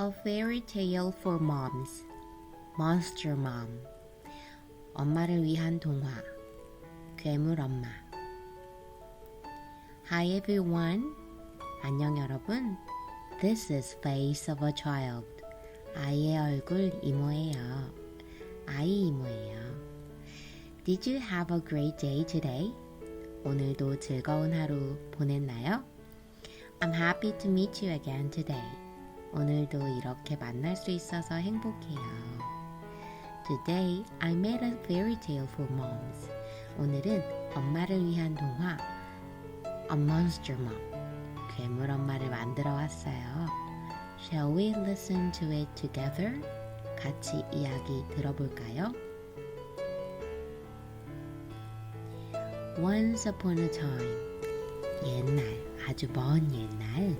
A fairy tale for moms. Monster Mom. 엄마를 위한 동화. 괴물 엄마. Hi everyone. 안녕 여러분. This is Face of a Child. 아이의 얼굴 이모예요. 아이 이모예요. Did you have a great day today? 오늘도 즐거운 하루 보냈나요? I'm happy to meet you again today. 오늘도 이렇게 만날 수 있어서 행복해요. Today I made a fairy tale for moms. 오늘은 엄마를 위한 동화 A Monster Mom. 괴물 엄마를 만들어 왔어요. Shall we listen to it together? 같이 이야기 들어볼까요? Once upon a time. 옛날, 아주 먼 옛날.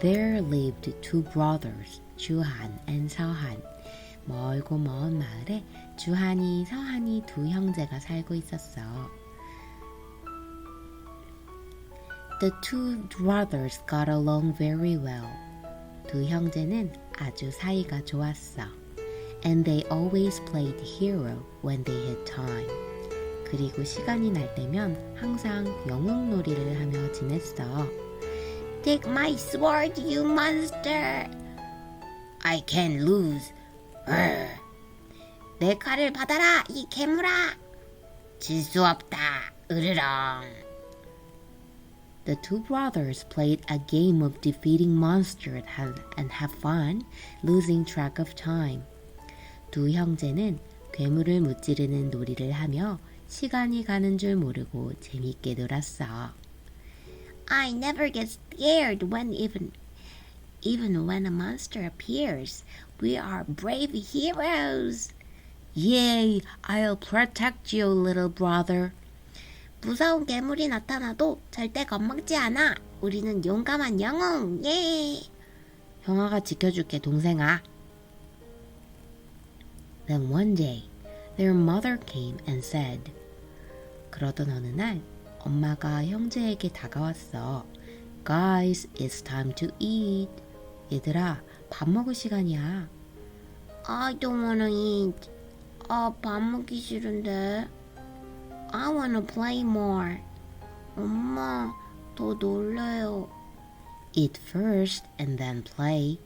There lived two brothers, 주한 and 서한. 멀고 먼 마을에 주한이, 서한이 두 형제가 살고 있었어. The two brothers got along very well. 두 형제는 아주 사이가 좋았어. And they always played hero when they had time. 그리고 시간이 날 때면 항상 영웅놀이를 하며 지냈어. Take my sword, you monster! I can lose. 으. 내 칼을 받아라, 이 괴물아! 질 수 없다, 으르렁. The two brothers played a game of defeating monsters and have fun, losing track of time. 두 형제는 괴물을 무찌르는 놀이를 하며 시간이 가는 줄 모르고 재밌게 놀았어. I never get scared when even even when a monster appears. We are brave heroes. Yay, I'll protect you, little brother. 무서운 괴물이 나타나도 절대 겁먹지 않아. 우리는 용감한 영웅. 예. 형아가 지켜줄게, 동생아. Then one day, their mother came and said, 그러던 어느 날 엄마가 형제에게 다가왔어. Guys, it's time to eat. 얘들아, 밥 먹을 시간이야. I don't wanna eat. 아, 밥 먹기 싫은데. I wanna play more. 엄마, 더 놀래요. Eat first and then play.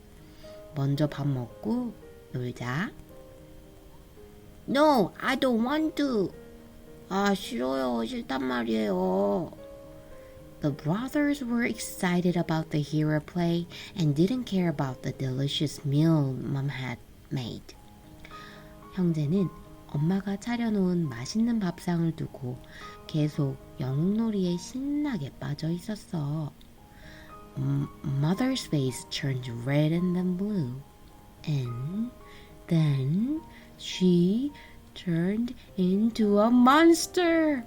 먼저 밥 먹고 놀자. No, I don't want to. 아, 싫어요. 싫단 말이에요. The brothers were excited about the hero play and didn't care about the delicious meal mom had made. 형제는 엄마가 차려놓은 맛있는 밥상을 두고 계속 영웅놀이에 신나게 빠져 있었어. M- Mother's face turned red and then blue. And then she turned into a monster.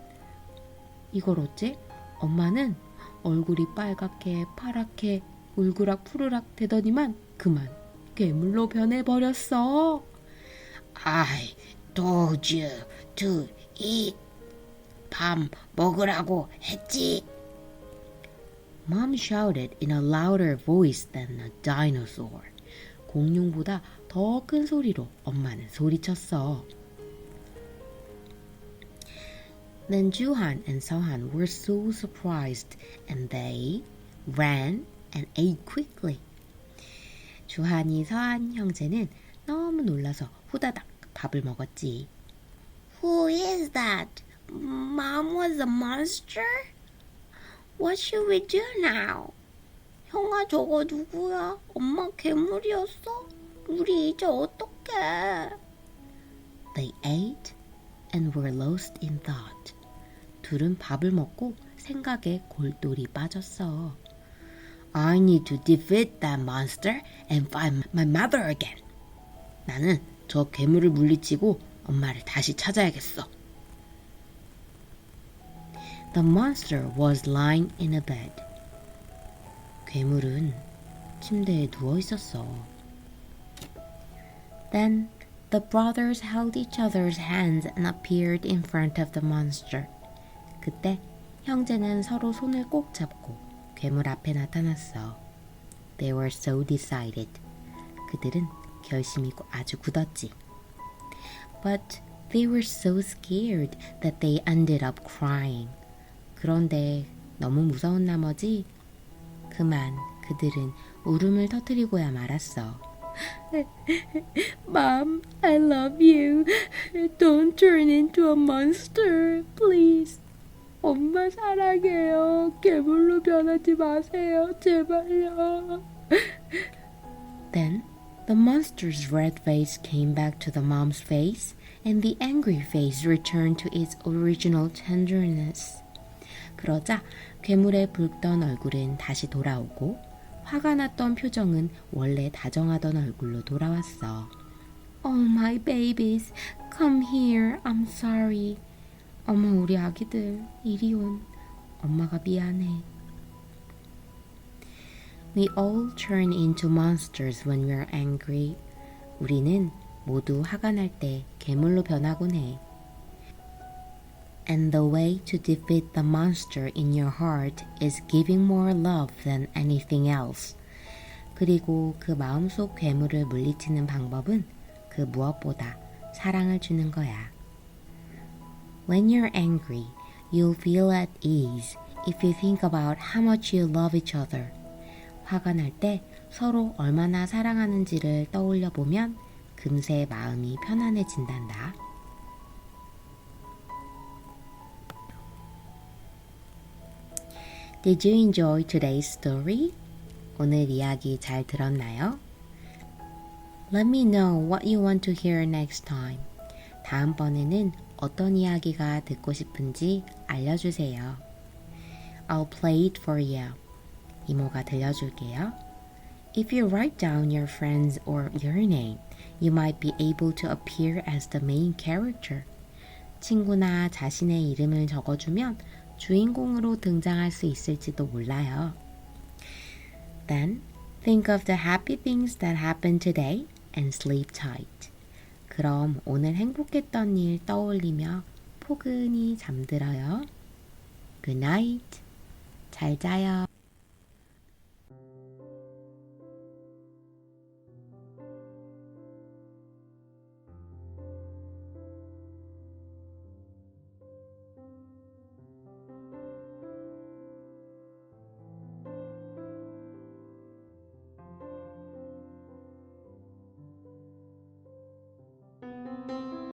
이걸 어째? 엄마는 얼굴이 빨갛게 파랗게 울그락 푸르락 되더니만 그만 괴물로 변해버렸어. I told you to eat. 밥 먹으라고 했지. Mom shouted in a louder voice than a dinosaur. 공룡보다 더 큰 소리로 엄마는 소리쳤어. Then Juhan and Sohan were so surprised and they ran and ate quickly. 주한이 서한 형제는 너무 놀라서 후다닥 밥을 먹었지. Who is that? Mom was a monster? What should we do now? 형아 저거 누구야? 엄마 괴물이었어? 우리 이제 어떡해? They ate and were lost in thought. 둘은 밥을 먹고 생각에 골똘히 빠졌어. I need to defeat that monster and find my mother again. 나는 저 괴물을 물리치고 엄마를 다시 찾아야겠어. The monster was lying in a bed. 괴물은 침대에 누워 있었어. Then the brothers held each other's hands and appeared in front of the monster. 그때 형제는 서로 손을 꼭 잡고 괴물 앞에 나타났어. They were so decided. 그들은 결심이 아주 굳었지. But they were so scared that they ended up crying. 그런데 너무 무서운 나머지 그만 그들은 울음을 터뜨리고야 말았어. Mom, I love you. Don't turn into a monster, please. 엄마 사랑해요. 괴물로 변하지 마세요. 제발요. Then the monster's red face came back to the mom's face, and the angry face returned to its original tenderness. 그러자 괴물의 붉던 얼굴은 다시 돌아오고 화가 났던 표정은 원래 다정하던 얼굴로 돌아왔어. Oh my babies, come here. I'm sorry. 어머 우리 아기들 이리 온. 엄마가 미안해. We all turn into monsters when we're angry. 우리는 모두 화가 날 때 괴물로 변하곤 해. And the way to defeat the monster in your heart is giving more love than anything else. 그리고 그 마음속 괴물을 물리치는 방법은 그 무엇보다 사랑을 주는 거야. When you're angry, you'll feel at ease if you think about how much you love each other. 화가 날 때 서로 얼마나 사랑하는지를 떠올려 보면 금세 마음이 편안해진단다. Did you enjoy today's story? 오늘 이야기 잘 들었나요? Let me know what you want to hear next time. 다음번에는 어떤 이야기가 듣고 싶은지 알려주세요. I'll play it for you. 이모가 들려줄게요. If you write down your friends or your name, you might be able to appear as the main character. 친구나 자신의 이름을 적어주면 주인공으로 등장할 수 있을지도 몰라요. Then think of the happy things that happened today and sleep tight. 그럼 오늘 행복했던 일 떠올리며 포근히 잠들어요. Good night. 잘 자요.